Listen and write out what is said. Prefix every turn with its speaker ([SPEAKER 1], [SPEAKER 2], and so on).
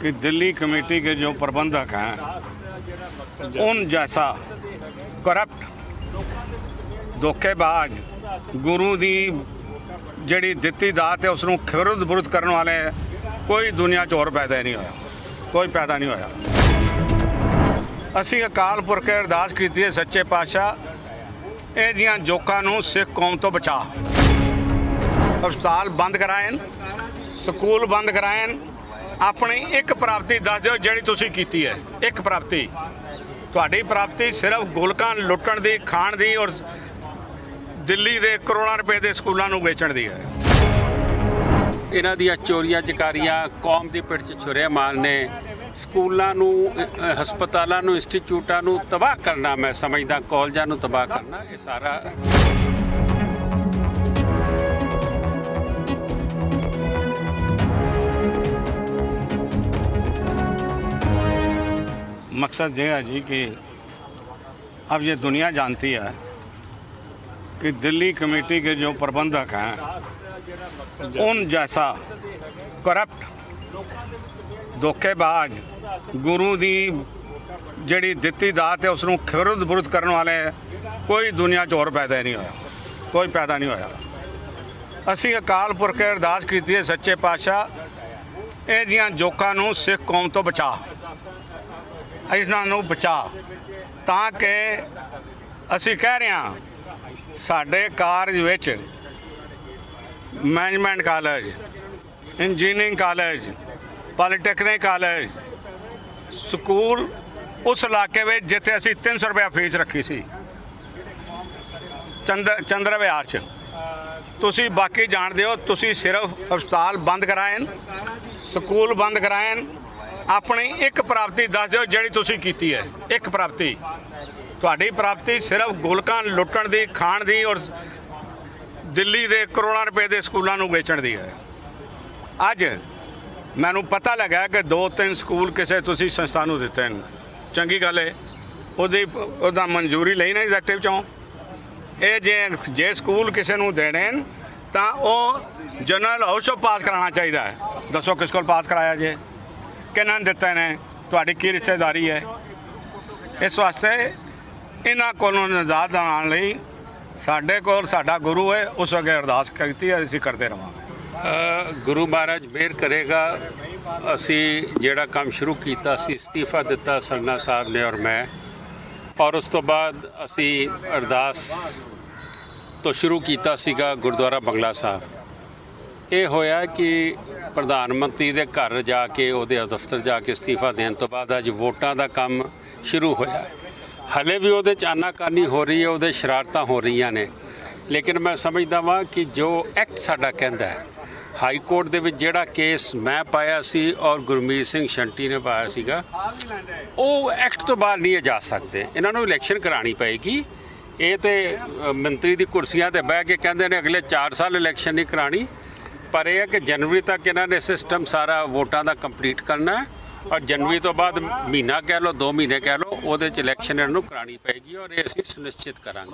[SPEAKER 1] कि दिल्ली कमेटी के जो प्रबंधक हैं उन जैसा करप्ट ਧੋਖੇਬਾਜ਼ ਗੁਰੂ ਦੀ ਜਿਹੜੀ ਦਿੱਤੀ ਦਾਤ ਹੈ ਉਸ ਨੂੰ ਖਿਰਦ ਬੁਰਦ ਕਰਨ ਵਾਲੇ ਕੋਈ ਦੁਨੀਆ 'ਚ ਹੋਰ ਪੈਦਾ ਨਹੀਂ ਹੋਇਆ ਕੋਈ ਪੈਦਾ ਨਹੀਂ ਹੋਇਆ ਅਸੀਂ ਅਕਾਲ ਪੁਰਖ ਕੇ ਅਰਦਾਸ ਕੀਤੀ ਹੈ ਸੱਚੇ ਪਾਤਸ਼ਾਹ ਇਹ ਜੀਆਂ ਜੋਕਾਂ ਨੂੰ ਸਿੱਖ ਕੌਮ ਤੋਂ ਬਚਾ ਹਸਪਤਾਲ ਬੰਦ ਕਰਾਇਨ ਸਕੂਲ ਬੰਦ ਕਰਾਇਨ ਆਪਣੀ ਇੱਕ ਪ੍ਰਾਪਤੀ ਦੱਸ ਦਿਓ ਜਿਹੜੀ ਤੁਸੀਂ ਕੀਤੀ ਹੈ। ਇੱਕ ਪ੍ਰਾਪਤੀ। ਤੁਹਾਡੀ ਪ੍ਰਾਪਤੀ ਸਿਰਫ ਗੋਲਕਾਂ ਲੁੱਟਣ ਦੀ, ਖਾਣ ਦੀ ਔਰ ਦਿੱਲੀ ਦੇ ਕਰੋੜਾਂ ਰੁਪਏ ਦੇ ਸਕੂਲਾਂ ਨੂੰ ਵੇਚਣ ਦੀ ਹੈ।
[SPEAKER 2] ਇਹਨਾਂ ਦੀਆਂ ਚੋਰੀਆਂ ਚਕਾਰੀਆਂ ਕੌਮ ਦੀ ਪਿੱਠ 'ਚ ਛੁਰੇ ਮਾਰਨੇ ਸਕੂਲਾਂ ਨੂੰ ਹਸਪਤਾਲਾਂ ਨੂੰ, ਇੰਸਟੀਚਿਊਟਾਂ ਨੂੰ ਤਬਾਹ ਕਰਨਾ ਮੈਂ ਸਮਝਦਾ, ਕਾਲਜਾਂ ਨੂੰ ਤਬਾਹ ਕਰਨਾ, ਇਹ ਸਾਰਾ
[SPEAKER 1] मकसद ये है जी कि अब ये दुनिया जानती है कि दिल्ली कमेटी के जो प्रबंधक हैं उन जैसा करप्ट ਧੋਖੇਬਾਜ਼ ਗੁਰੂ ਦੀ ਜਿਹੜੀ ਦਿੱਤੀ ਦਾਤ ਹੈ ਉਸ ਨੂੰ ਖਿਰਦ ਬੁਰਦ ਕਰਨ ਵਾਲੇ ਕੋਈ ਦੁਨੀਆ 'ਚ ਹੋਰ ਪੈਦਾ ਨਹੀਂ ਹੋਇਆ ਕੋਈ ਪੈਦਾ ਨਹੀਂ ਹੋਇਆ ਅਸੀਂ ਅਕਾਲ ਪੁਰਖ ਕੇ ਅਰਦਾਸ ਕੀਤੀ ਹੈ ਸੱਚੇ ਪਾਤਸ਼ਾਹ ਇਹ ਜੀਆਂ ਜੋਕਾਂ ਨੂੰ ਸਿੱਖ ਕੌਮ ਤੋਂ ਬਚਾ ਇਹਨਾਂ ਨੂੰ ਬਚਾ। ਤਾਂ ਕਿ ਅਸੀਂ ਕਹਿ ਰਹੇ ਹਾਂ, ਸਾਡੇ ਕਾਰਜ ਵਿੱਚ management college engineering college polytechnic college school ਉਸ ਇਲਾਕੇ ਵਿੱਚ ਜਿੱਥੇ ਅਸੀਂ 300 ਰੁਪਏ ਫੀਸ ਰੱਖੀ ਸੀ। ਚੰਦਰ ਚੰਦਰ ਵਿਹਾਰ ਚ। ਤੁਸੀਂ ਬਾਕੀ ਜਾਣਦੇ ਹੋ, ਤੁਸੀਂ ਸਿਰਫ ਹਸਪਤਾਲ ਬੰਦ ਕਰਾਏ ਸਕੂਲ ਬੰਦ ਕਰਾਏ ਆਪਣੀ ਇੱਕ ਪ੍ਰਾਪਤੀ ਦੱਸ ਦਿਓ ਜਿਹੜੀ ਤੁਸੀਂ ਕੀਤੀ ਹੈ। ਇੱਕ ਪ੍ਰਾਪਤੀ। ਤੁਹਾਡੀ ਪ੍ਰਾਪਤੀ ਸਿਰਫ ਗੋਲਕਾਂ ਲੁੱਟਣ ਦੀ, ਖਾਣ ਦੀ ਔਰ ਦਿੱਲੀ ਦੇ ਕਰੋੜਾਂ ਰੁਪਏ ਦੇ ਸਕੂਲਾਂ ਨੂੰ ਵੇਚਣ ਦੀ ਹੈ। ਅੱਜ ਮੈਨੂੰ ਪਤਾ ਲੱਗਾ ਕਿ ਦੋ ਤਿੰਨ ਸਕੂਲ ਕਿਸੇ ਤੁਸੀਂ ਸੰਸਥਾ ਨੂੰ ਦਿੱਤੇ ਨੇ ਚੰਗੀ ਗੱਲ ਹੈ ਉਹਦੀ, ਉਹਦਾ ਮਨਜ਼ੂਰੀ ਲਈ ਨਾ ਐਗਜ਼ੈਕਟਿਵ ਚੋਂ। ਇਹ ਜੇ ਜੇ ਸਕੂਲ ਕਿਸੇ ਨੂੰ ਦੇਣੇ ਤਾਂ ਉਹ ਜਨਰਲ ਹਾਊਸ ਤੋਂ ਪਾਸ ਕਰਾਉਣਾ ਚਾਹੀਦਾ ਹੈ। ਦੱਸੋ ਕਿਸ ਕੋਲ ਪਾਸ ਕਰਾਇਆ ਜੇ? ਕਿਹਨਾਂ ਨੇ ਦਿੱਤੇ ਨੇ, ਤੁਹਾਡੀ ਕੀ ਰਿਸ਼ਤੇਦਾਰੀ ਹੈ? ਇਸ ਵਾਸਤੇ ਇਹਨਾਂ ਕੋਲੋਂ ਨਜ਼ਾਦ ਆਉਣ ਲਈ ਸਾਡੇ ਕੋਲ ਸਾਡਾ ਗੁਰੂ ਹੈ, ਉਸ ਅੱਗੇ ਅਰਦਾਸ ਕੀਤੀ ਹੈ, ਅਸੀਂ ਕਰਦੇ ਰਵਾਂਗੇ।
[SPEAKER 2] ਗੁਰੂ ਮਹਾਰਾਜ ਮਿਹਰ ਕਰੇਗਾ। ਅਸੀਂ ਜਿਹੜਾ ਕੰਮ ਸ਼ੁਰੂ ਕੀਤਾ ਸੀ, ਅਸਤੀਫਾ ਦਿੱਤਾ ਸਰਨਾ ਸਾਹਿਬ ਨੇ ਔਰ ਮੈਂ। ਔਰ ਉਸ ਤੋਂ ਬਾਅਦ ਅਸੀਂ ਅਰਦਾਸ ਤੋਂ ਸ਼ੁਰੂ ਕੀਤਾ ਸੀਗਾ ਗੁਰਦੁਆਰਾ ਬੰਗਲਾ ਸਾਹਿਬ। ਇਹ ਹੋਇਆ ਕਿ ਪ੍ਰਧਾਨ ਮੰਤਰੀ ਦੇ ਘਰ ਜਾ ਕੇ, ਉਹਦੇ ਦਫ਼ਤਰ ਜਾ ਕੇ ਅਸਤੀਫਾ ਦੇਣ ਤੋਂ ਬਾਅਦ ਅੱਜ ਵੋਟਾਂ ਦਾ ਕੰਮ ਸ਼ੁਰੂ ਹੋਇਆ। ਹਲੇ ਵੀ ਉਹਦੇ ਚ ਆਨਾਕਾਨੀ ਹੋ ਰਹੀ ਹੈ, ਉਹਦੇ ਸ਼ਰਾਰਤਾਂ ਹੋ ਰਹੀਆਂ ਨੇ। ਲੇਕਿਨ ਮੈਂ ਸਮਝਦਾ ਵਾਂ ਕਿ ਜੋ ਐਕਟ ਸਾਡਾ ਕਹਿੰਦਾ ਹੈ, ਹਾਈ ਕੋਰਟ ਦੇ ਵਿੱਚ ਜਿਹੜਾ ਕੇਸ ਮੈਂ ਪਾਇਆ ਸੀ ਔਰ ਗੁਰਮੀਤ ਸਿੰਘ ਸ਼ੰਟੀ ਨੇ ਪਾਇਆ ਸੀਗਾ, ਉਹ ਐਕਟ ਤੋਂ ਬਾਹਰ ਨਹੀਂ ਜਾ ਸਕਦੇ। ਇਹਨਾਂ ਨੂੰ ਇਲੈਕਸ਼ਨ ਕਰਾਣੀ ਪਏਗੀ। ਇਹ ਤੇ ਮੰਤਰੀ ਦੀ ਕੁਰਸੀਆਂ ਤੇ ਬਹਿ ਕੇ ਕਹਿੰਦੇ ਨੇ ਅਗਲੇ 4 ਸਾਲ ਇਲੈਕਸ਼ਨ ਨਹੀਂ ਕਰਾਣੀ। ਪਰ ਇਹ ਹੈ ਕਿ ਜਨਵਰੀ ਤੱਕ ਇਹਨਾਂ ਨੇ ਸਿਸਟਮ ਸਾਰਾ ਵੋਟਾਂ ਦਾ ਕੰਪਲੀਟ ਕਰਨਾ ਹੈ ਔਰ ਜਨਵਰੀ ਤੋਂ ਬਾਅਦ ਮਹੀਨਾ ਕਹਿ ਲਓ 2 ਮਹੀਨੇ ਕਹਿ ਲਓ, ਉਹਦੇ ਚ ਇਲੈਕਸ਼ਨ ਇਹਨਾਂ ਨੂੰ ਕਰਾਣੀ ਪਏਗੀ ਔਰ ਇਹ ਅਸੀਂ ਸੁਨਿਸ਼ਚਿਤ ਕਰਾਂਗੇ।